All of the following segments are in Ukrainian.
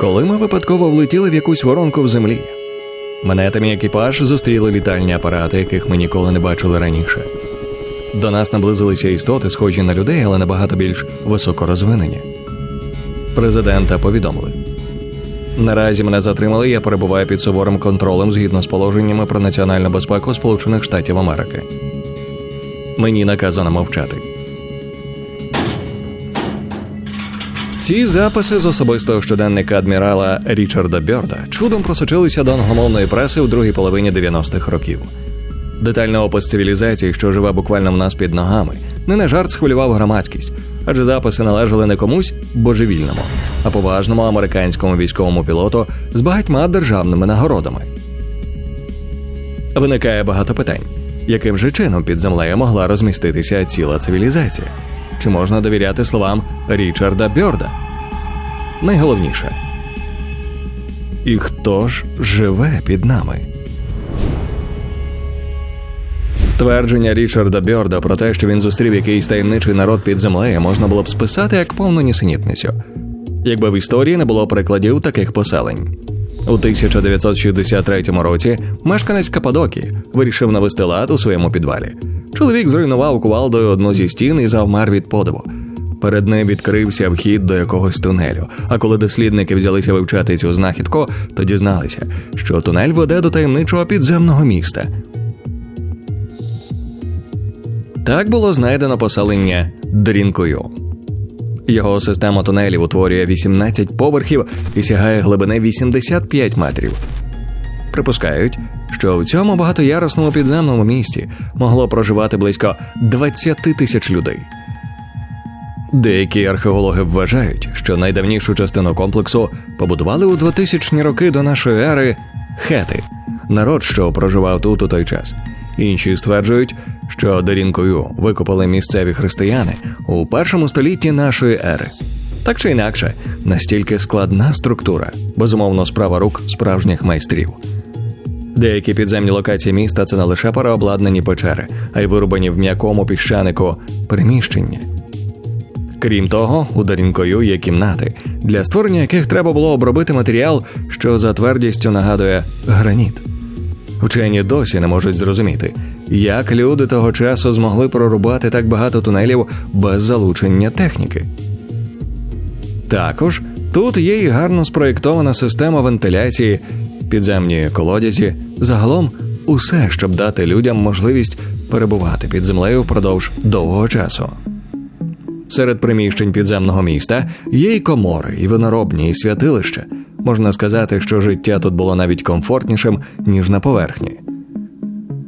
коли ми випадково влетіли в якусь воронку в землі. Мене та мій екіпаж зустріли літальні апарати, яких ми ніколи не бачили раніше. До нас наблизилися істоти, схожі на людей, але набагато більш високорозвинені. Президента повідомили. Наразі мене затримали, я перебуваю під суворим контролем згідно з положеннями про національну безпеку Сполучених Штатів Америки. Мені наказано мовчати. Ці записи з особистого щоденника адмірала Річарда Бьорда чудом просочилися до англомовної преси у другій половині 90-х років. Детальний опис цивілізації, що живе буквально в нас під ногами, не на жарт схвилював громадськість, адже записи належали не комусь божевільному, а поважному американському військовому пілоту з багатьма державними нагородами. Виникає багато питань, яким же чином під землею могла розміститися ціла цивілізація? Чи можна довіряти словам Річарда Бьорда? Найголовніше. І хто ж живе під нами? Твердження Річарда Бьорда про те, що він зустрів якийсь таємничий народ під землею, можна було б списати як повну нісенітницю, якби в історії не було прикладів таких поселень. У 1963 році мешканець Кападокі вирішив навести лад у своєму підвалі. Чоловік зруйнував кувалдою одну зі стін і завмер від подиву. Перед ним відкрився вхід до якогось тунелю. А коли дослідники взялися вивчати цю знахідку, то дізналися, що тунель веде до таємничого підземного міста. Так було знайдено поселення Дрінкою. Його система тунелів утворює 18 поверхів і сягає глибини 85 метрів. Припускають, що в цьому багатоярусному підземному місті могло проживати близько 20 тисяч людей. Деякі археологи вважають, що найдавнішу частину комплексу побудували у 2000-ні роки до нашої ери хети, народ, що проживав тут у той час. Інші стверджують, що дорінкою викопали місцеві християни у першому столітті нашої ери. Так чи інакше, настільки складна структура, безумовно, справа рук справжніх майстрів. Деякі підземні локації міста це не лише переобладнані печери, а й вирубані в м'якому піщанику приміщення. Крім того, у Дарінкою є кімнати, для створення яких треба було обробити матеріал, що за твердістю нагадує граніт. Вчені досі не можуть зрозуміти, як люди того часу змогли прорубати так багато тунелів без залучення техніки. Також тут є і гарно спроєктована система вентиляції, підземні колодязі, загалом усе, щоб дати людям можливість перебувати під землею впродовж довгого часу. Серед приміщень підземного міста є і комори, і виноробні, і святилища. Можна сказати, що життя тут було навіть комфортнішим, ніж на поверхні.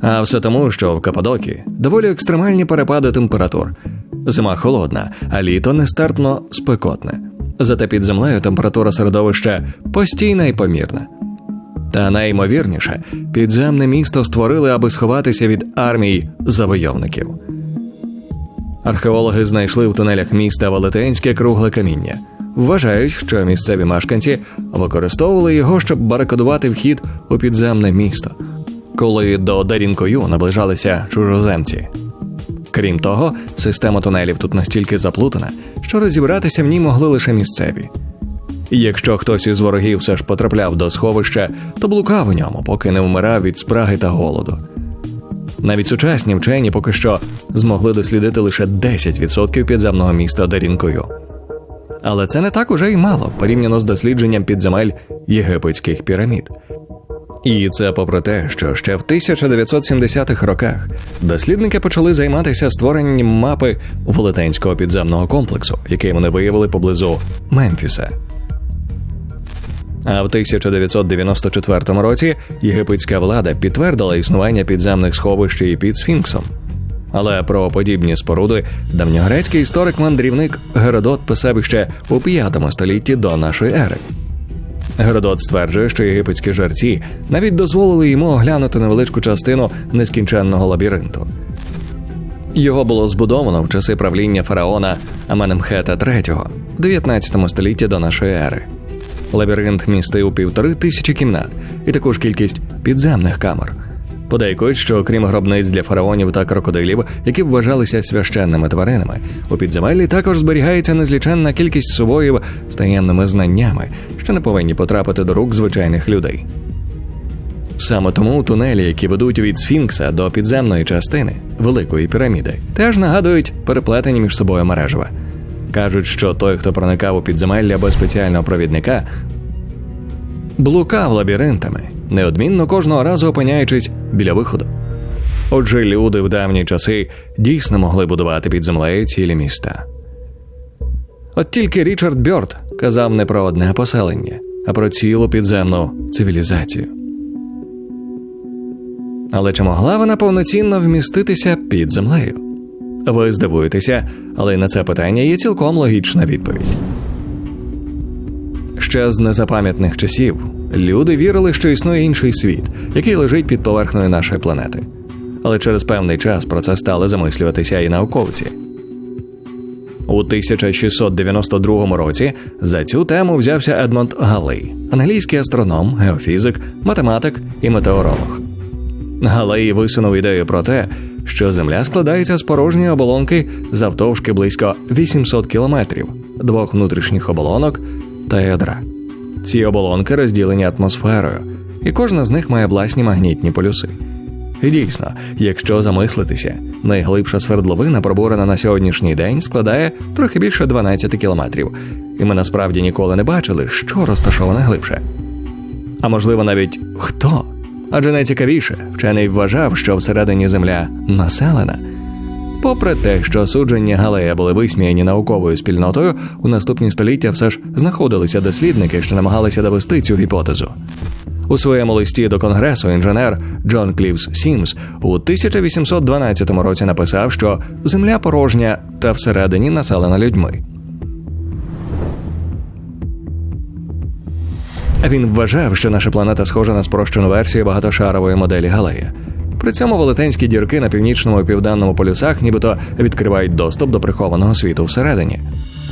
А все тому, що в Кападокі доволі екстремальні перепади температур. Зима холодна, а літо нестерпно спекотне. Зате під землею температура середовища постійна і помірна. Та найімовірніше, підземне місто створили, аби сховатися від армій завойовників. Археологи знайшли в тунелях міста велетенське кругле каміння. Вважають, що місцеві мешканці використовували його, щоб барикадувати вхід у підземне місто, коли до Дарінкою наближалися чужоземці. Крім того, система тунелів тут настільки заплутана, що розібратися в ній могли лише місцеві. І якщо хтось із ворогів все ж потрапляв до сховища, то блукав у ньому, поки не вмирав від спраги та голоду. Навіть сучасні вчені поки що змогли дослідити лише 10% підземного міста Дарінкою. Але це не так уже й мало порівняно з дослідженням підземель єгипетських пірамід. І це попри те, що ще в 1970-х роках дослідники почали займатися створенням мапи велетенського підземного комплексу, який вони виявили поблизу Мемфіса. А в 1994 році єгипетська влада підтвердила існування підземних сховищ і під Сфінксом. Але про подібні споруди давньогрецький історик-мандрівник Геродот писав іще у 5 столітті до нашої ери. Геродот стверджує, що єгипетські жерці навіть дозволили йому оглянути невеличку частину нескінченного лабіринту. Його було збудовано в часи правління фараона Аменемхета III в 19 столітті до нашої ери. Лабіринт містив півтори тисячі кімнат і таку ж кількість підземних камер. Подейкують, що окрім гробниць для фараонів та крокодилів, які вважалися священними тваринами, у підземеллі також зберігається незліченна кількість сувоїв з таємними знаннями, що не повинні потрапити до рук звичайних людей. Саме тому тунелі, які ведуть від Сфінкса до підземної частини Великої піраміди, теж нагадують переплетені між собою мережева. Кажуть, що той, хто проникав у підземелля без спеціального провідника, блукав лабіринтами, неодмінно кожного разу опиняючись біля виходу. Отже, люди в давні часи дійсно могли будувати під землею цілі міста. От тільки Річард Бьорд казав не про одне поселення, а про цілу підземну цивілізацію. Але чи могла вона повноцінно вміститися під землею? Ви здивуєтеся, але на це питання є цілком логічна відповідь. Ще з незапам'ятних часів люди вірили, що існує інший світ, який лежить під поверхнею нашої планети. Але через певний час про це стали замислюватися і науковці. У 1692 році за цю тему взявся Едмонд Галлей, англійський астроном, геофізик, математик і метеоролог. Галей висунув ідею про те, що Земля складається з порожньої оболонки завтовшки близько 800 кілометрів, двох внутрішніх оболонок та ядра. Ці оболонки розділені атмосферою, і кожна з них має власні магнітні полюси. І дійсно, якщо замислитися, найглибша свердловина, пробурена на сьогоднішній день, складає трохи більше 12 кілометрів, і ми насправді ніколи не бачили, що розташоване глибше. А можливо, навіть хто. Адже найцікавіше, вчений вважав, що всередині земля населена. Попри те, що судження Галея були висміяні науковою спільнотою, у наступні століття все ж знаходилися дослідники, що намагалися довести цю гіпотезу. У своєму листі до конгресу інженер Джон Клівс Сімс у 1812 році написав, що земля порожня та всередині населена людьми. Він вважав, що наша планета схожа на спрощену версію багатошарової моделі Галея. При цьому велетенські дірки на північному і південному полюсах нібито відкривають доступ до прихованого світу всередині.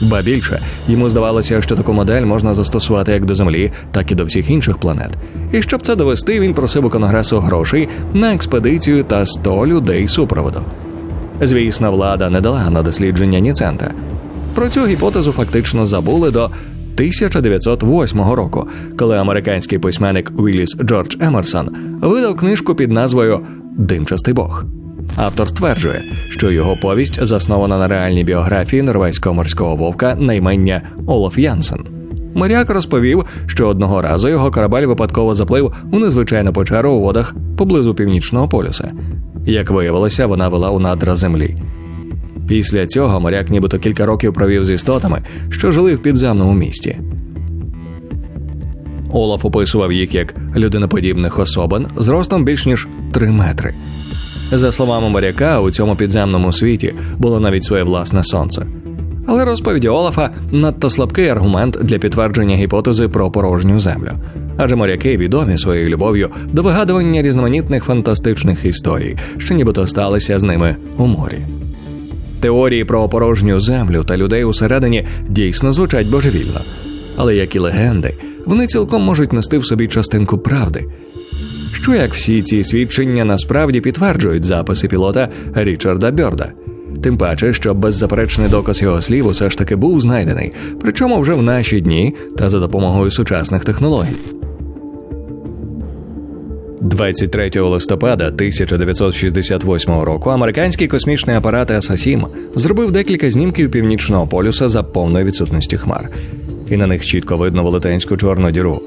Ба більше йому здавалося, що таку модель можна застосувати як до Землі, так і до всіх інших планет. І щоб це довести, він просив у конгресу грошей на експедицію та 100 людей супроводу. Звісно, влада не дала на дослідження ні цента. Про цю гіпотезу фактично забули до 1908 року, коли американський письменник Вілліс Джордж Емерсон видав книжку під назвою Димчастий Бог. Автор стверджує, що його повість заснована на реальній біографії норвезького морського вовка на імення Олаф Янсен. Моряк розповів, що одного разу його корабель випадково заплив у незвичайну печеру у водах поблизу північного полюса. Як виявилося, вона вела у надра землі. Після цього моряк нібито кілька років провів з істотами, що жили в підземному місті. Олаф описував їх як людиноподібних особин з ростом більш ніж 3 метри. За словами моряка, у цьому підземному світі було навіть своє власне сонце. Але розповіді Олафа надто слабкий аргумент для підтвердження гіпотези про порожню землю, адже моряки відомі своєю любов'ю до вигадування різноманітних фантастичних історій, що нібито сталися з ними у морі. Теорії про порожню землю та людей усередині дійсно звучать божевільно, але як і легенди, вони цілком можуть нести в собі частинку правди. Що як всі ці свідчення насправді підтверджують записи пілота Річарда Бьорда, тим паче, що беззаперечний доказ його слів усе ж таки був знайдений, причому вже в наші дні та за допомогою сучасних технологій. 23 листопада 1968 року американський космічний апарат «Асасім» зробив декілька знімків північного полюса за повної відсутності хмар, і на них чітко видно велетенську чорну діру.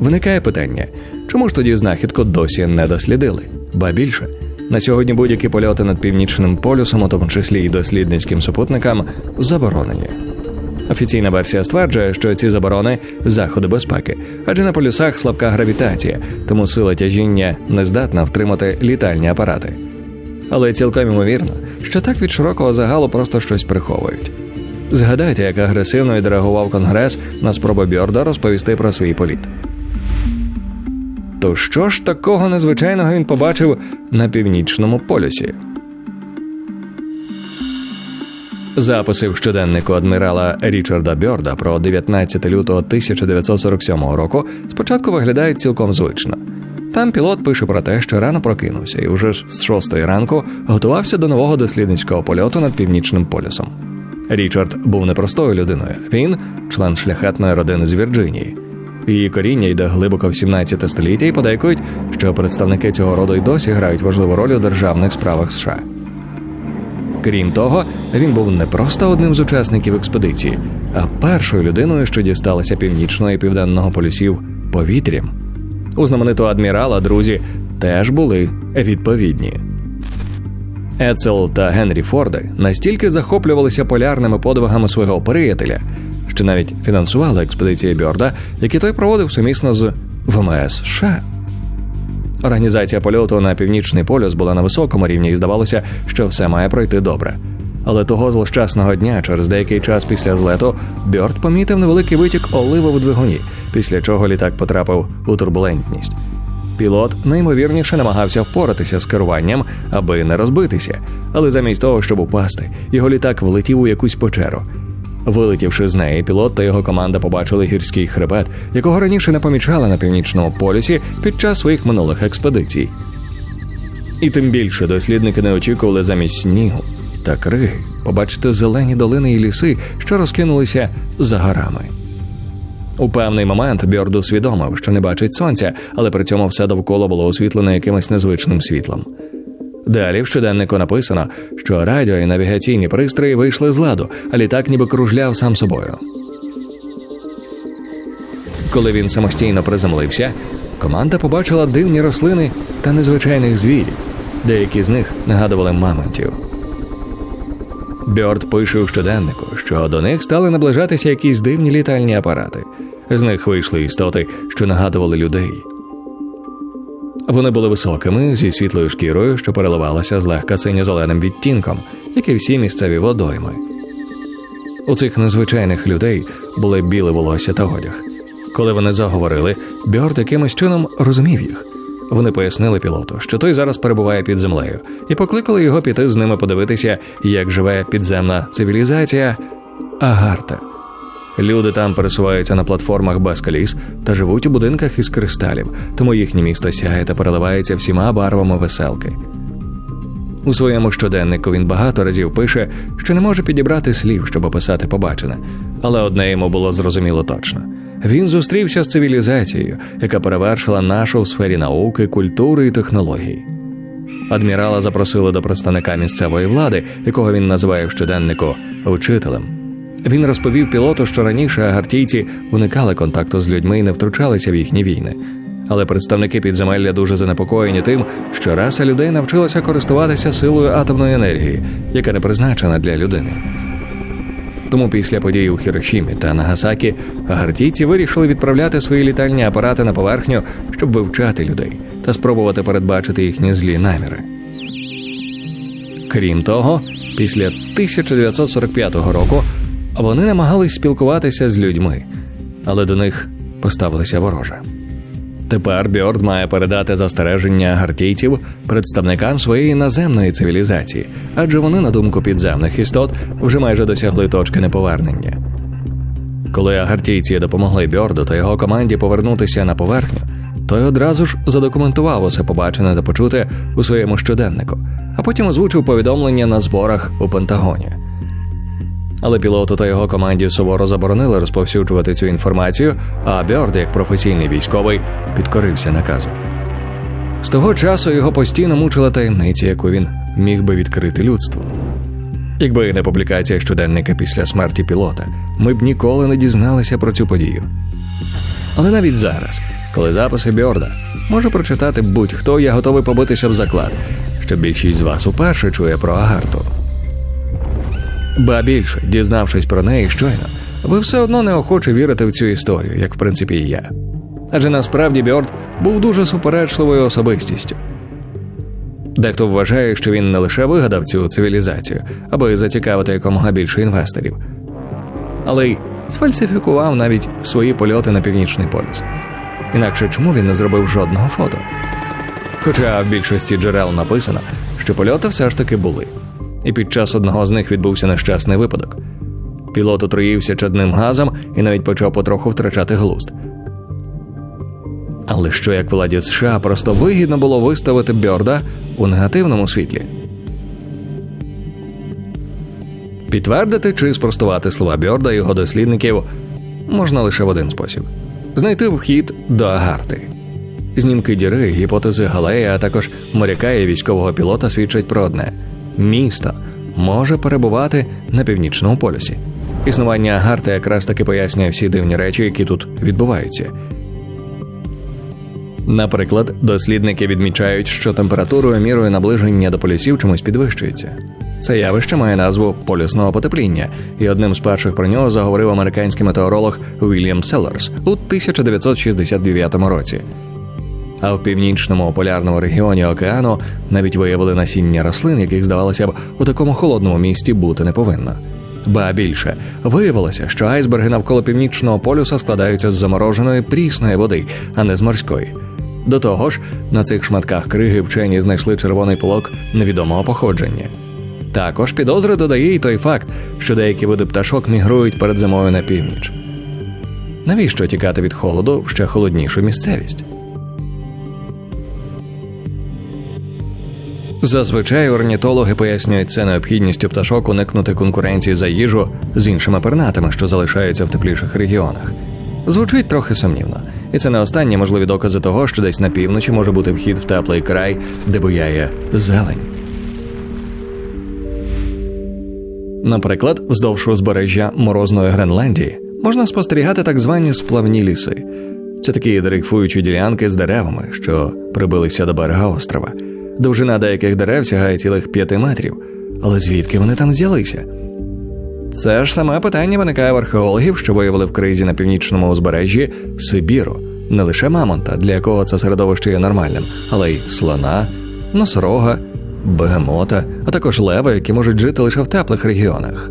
Виникає питання, чому ж тоді знахідку досі не дослідили? Ба більше на сьогодні будь-які польоти над північним полюсом, у тому числі і дослідницьким супутникам, заборонені. Офіційна версія стверджує, що ці заборони заходи безпеки, адже на полюсах слабка гравітація, тому сила тяжіння не здатна втримати літальні апарати. Але цілком ймовірно, що так від широкого загалу просто щось приховують. Згадайте, як агресивно відреагував Конгрес на спробу Бьорда розповісти про свій політ. То що ж такого незвичайного він побачив на північному полюсі? Записи в щоденнику адмірала Річарда Бьорда про 19 лютого 1947 року спочатку виглядають цілком звично. Там пілот пише про те, що рано прокинувся і вже з шостої ранку готувався до нового дослідницького польоту над північним полюсом. Річард був непростою людиною. Він член шляхетної родини з Вірджинії. Її коріння йде глибоко в 17 століття і подейкують, що представники цього роду й досі грають важливу роль у державних справах США. Крім того, він був не просто одним з учасників експедиції, а першою людиною, що дісталася північного і південного полюсів повітрям. У знаменитого адмірала друзі теж були відповідні. Ецел та Генрі Форди настільки захоплювалися полярними подвигами свого приятеля, що навіть фінансували експедиції Бьорда, які той проводив сумісно з ВМС США. Організація польоту на північний полюс була на високому рівні, і здавалося, що все має пройти добре. Але того злощасного дня, через деякий час після злету, Бьорд помітив невеликий витік оливи в двигуні, після чого літак потрапив у турбулентність. Пілот неймовірніше намагався впоратися з керуванням, аби не розбитися, але замість того, щоб упасти, його літак влетів у якусь печеру. Вилетівши з неї, пілот та його команда побачили гірський хребет, якого раніше не помічали на північному полюсі під час своїх минулих експедицій. І тим більше дослідники не очікували замість снігу та криги побачити зелені долини і ліси, що розкинулися за горами. У певний момент Бьорд усвідомив, що не бачить сонця, але при цьому все довкола було освітлено якимось незвичним світлом. Далі в щоденнику написано, що радіо і навігаційні пристрої вийшли з ладу, а літак ніби кружляв сам собою. Коли він самостійно приземлився, команда побачила дивні рослини та незвичайних звірів. Деякі з них нагадували мамонтів. Бьорд пише у щоденнику, що до них стали наближатися якісь дивні літальні апарати. З них вийшли істоти, що нагадували людей. Вони були високими зі світлою шкірою, що переливалася злегка синьо-зеленим відтінком, як і всі місцеві водойми. У цих незвичайних людей були біле волосся та одяг. Коли вони заговорили, Бьорд якимось чином розумів їх. Вони пояснили пілоту, що той зараз перебуває під землею, і покликали його піти з ними подивитися, як живе підземна цивілізація Агарта. Люди там пересуваються на платформах без коліс та живуть у будинках із кристалів, тому їхнє місто сяє та переливається всіма барвами веселки. У своєму щоденнику він багато разів пише, що не може підібрати слів, щоб описати побачене, але одне йому було зрозуміло точно. Він зустрівся з цивілізацією, яка перевершила нашу в сфері науки, культури і технологій. Адмірала запросили до представника місцевої влади, якого він називає в щоденнику учителем. Він розповів пілоту, що раніше агартійці уникали контакту з людьми і не втручалися в їхні війни. Але представники підземелля дуже занепокоєні тим, що раса людей навчилася користуватися силою атомної енергії, яка не призначена для людини. Тому після подій у Хірошімі та Нагасакі агартійці вирішили відправляти свої літальні апарати на поверхню, щоб вивчати людей та спробувати передбачити їхні злі наміри. Крім того, після 1945 року вони намагались спілкуватися з людьми, але до них поставилися вороже. Тепер Бьорд має передати застереження гартійців представникам своєї наземної цивілізації, адже вони, на думку підземних істот, вже майже досягли точки неповернення. Коли агартійці допомогли Бьорду та його команді повернутися на поверхню, той одразу ж задокументував усе побачене та почуте у своєму щоденнику, а потім озвучив повідомлення на зборах у Пентагоні. Але пілоту та його команді суворо заборонили розповсюджувати цю інформацію, а Бьорд, як професійний військовий, підкорився наказу. З того часу його постійно мучила таємниця, яку він міг би відкрити людству. Якби не публікація щоденника після смерті пілота, ми б ніколи не дізналися про цю подію. Але навіть зараз, коли записи Бьорда може прочитати будь-хто, я готовий побитися в заклад, що більшість з вас уперше чує про Агарту. Ба більше, дізнавшись про неї щойно, ви все одно неохоче вірите в цю історію, як в принципі і я. Адже насправді Бьорд був дуже суперечливою особистістю. Дехто вважає, що він не лише вигадав цю цивілізацію, аби зацікавити якомога більше інвесторів, але й сфальсифікував навіть свої польоти на північний полюс. Інакше чому він не зробив жодного фото? Хоча в більшості джерел написано, що польоти все ж таки були і під час одного з них відбувся нещасний випадок. Пілот отруївся чадним газом і навіть почав потроху втрачати глузд. Але що як владі США просто вигідно було виставити Бьорда у негативному світлі? Підтвердити чи спростувати слова Бьорда і його дослідників можна лише в один спосіб: знайти вхід до Агарти. Знімки діри, гіпотези Галея, а також моряка і військового пілота свідчать про одне: місто може перебувати на північному полюсі. Існування Агарти якраз таки пояснює всі дивні речі, які тут відбуваються. Наприклад, дослідники відмічають, що температурою мірою наближення до полюсів чомусь підвищується. Це явище має назву полюсного потепління, і одним з перших про нього заговорив американський метеоролог Вільям Селлерс у 1969 році. А в північному полярному регіоні океану навіть виявили насіння рослин, яких здавалося б у такому холодному місті бути не повинно. Ба більше виявилося, що айсберги навколо північного полюса складаються з замороженої прісної води, а не з морської. До того ж, на цих шматках криги вчені знайшли червоний пилок невідомого походження. Також підозри додає й той факт, що деякі види пташок мігрують перед зимою на північ. Навіщо тікати від холоду в ще холоднішу місцевість? Зазвичай орнітологи пояснюють це необхідністю пташок уникнути конкуренції за їжу з іншими пернатами, що залишаються в тепліших регіонах. Звучить трохи сумнівно, і це не останні можливі докази того, що десь на півночі може бути вхід в теплий край, де буяє зелень. Наприклад, вздовж узбережжя морозної Гренландії можна спостерігати так звані сплавні ліси. Це такі дрейфуючі ділянки з деревами, що прибилися до берега острова. Довжина деяких дерев сягає цілих п'яти метрів, але звідки вони там взялися? Це ж саме питання виникає в археологів, що виявили в кризі на північному узбережжі Сибіру, не лише мамонта, для якого це середовище є нормальним, але й слона, носорога, бегемота, а також лева, які можуть жити лише в теплих регіонах.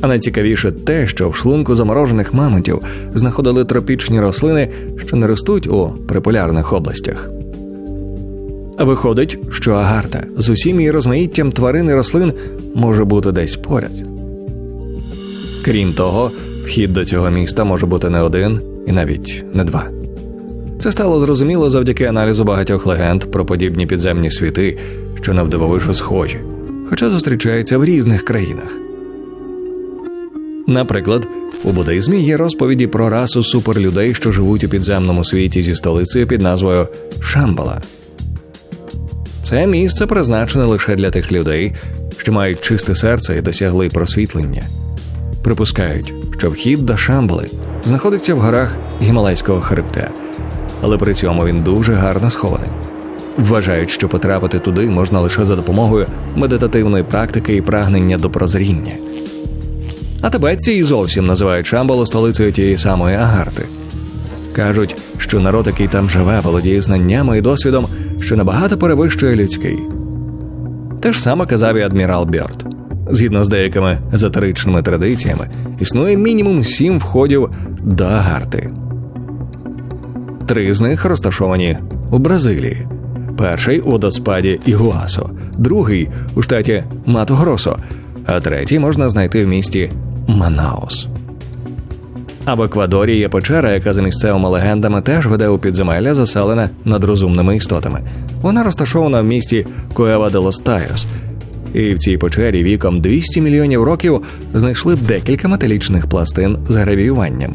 А найцікавіше те, що в шлунку заморожених мамонтів знаходили тропічні рослини, що не ростуть у приполярних областях. Виходить, що агарта з усім її розмаїттям тварин і рослин може бути десь поряд. Крім того, вхід до цього міста може бути не один і навіть не два. Це стало зрозуміло завдяки аналізу багатьох легенд про подібні підземні світи, що навдивовижу схожі, хоча зустрічаються в різних країнах. Наприклад, у буддизмі є розповіді про расу суперлюдей, що живуть у підземному світі зі столицею під назвою Шамбала. Це місце призначене лише для тих людей, що мають чисте серце і досягли просвітлення. Припускають, що вхід до Шамбали знаходиться в горах Гімалайського хребта, але при цьому він дуже гарно схований. Вважають, що потрапити туди можна лише за допомогою медитативної практики і прагнення до прозріння. А тибетці і зовсім називають Шамбалу столицею тієї самої Агарти. Кажуть, що народ, який там живе, володіє знаннями і досвідом, що набагато перевищує людський. Те ж саме казав і адмірал Бьорд. Згідно з деякими езотеричними традиціями, існує мінімум сім входів до Агарти. Три з них розташовані у Бразилії. Перший у водоспаді Ігуасо, другий у штаті Матогросо, а третій можна знайти в місті Манаус. А в Еквадорі є печера, яка за місцевими легендами теж веде у підземелля, заселене надрозумними істотами. Вона розташована в місті Куева де лос. І в цій печері віком 200 мільйонів років знайшли декілька металічних пластин з гравіюванням.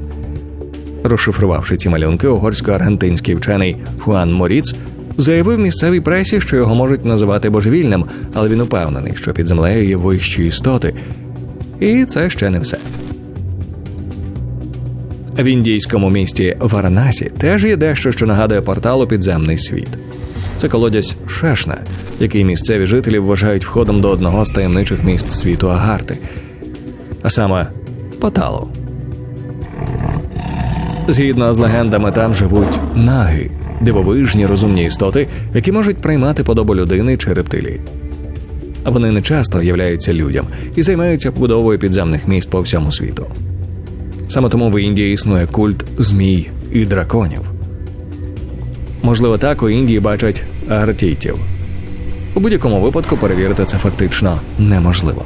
Розшифрувавши ці малюнки, угорсько-аргентинський вчений Хуан Моріц заявив місцевій пресі, що його можуть називати божевільним, але він упевнений, що під землею є вищі істоти. І це ще не все. В індійському місті Варанасі теж є дещо, що нагадує портал у підземний світ. Це колодязь Шешна, який місцеві жителі вважають входом до одного з таємничих міст світу Агарти, а саме Паталу. Згідно з легендами, там живуть наги, дивовижні розумні істоти, які можуть приймати подобу людини чи рептилії. Вони не часто являються людям і займаються побудовою підземних міст по всьому світу. Саме тому в Індії існує культ змій і драконів. Можливо, так у Індії бачать агартійців. У будь-якому випадку перевірити це фактично неможливо.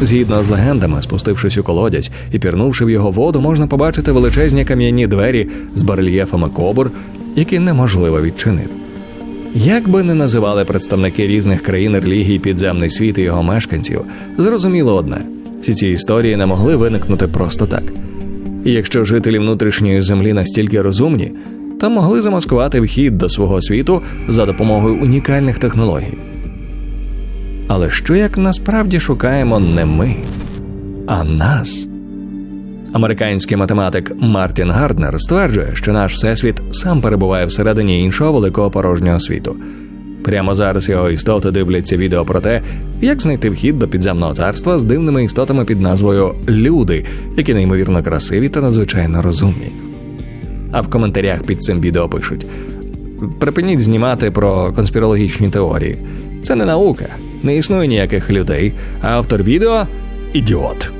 Згідно з легендами, спустившись у колодязь і пірнувши в його воду, можна побачити величезні кам'яні двері з барельєфами кобур, які неможливо відчинити. Як би не називали представники різних країн релігій підземний світ і його мешканців, зрозуміло одне: всі ці історії не могли виникнути просто так. І якщо жителі внутрішньої землі настільки розумні, то могли замаскувати вхід до свого світу за допомогою унікальних технологій. Але що як насправді шукаємо не ми, а нас? Американський математик Мартін Гарднер стверджує, що наш всесвіт сам перебуває всередині іншого великого порожнього світу. Прямо зараз його істоти дивляться відео про те, як знайти вхід до підземного царства з дивними істотами під назвою Люди, які неймовірно красиві та надзвичайно розумні. А в коментарях під цим відео пишуть: припиніть знімати про конспірологічні теорії. Це не наука, не існує ніяких людей, а автор відео ідіот.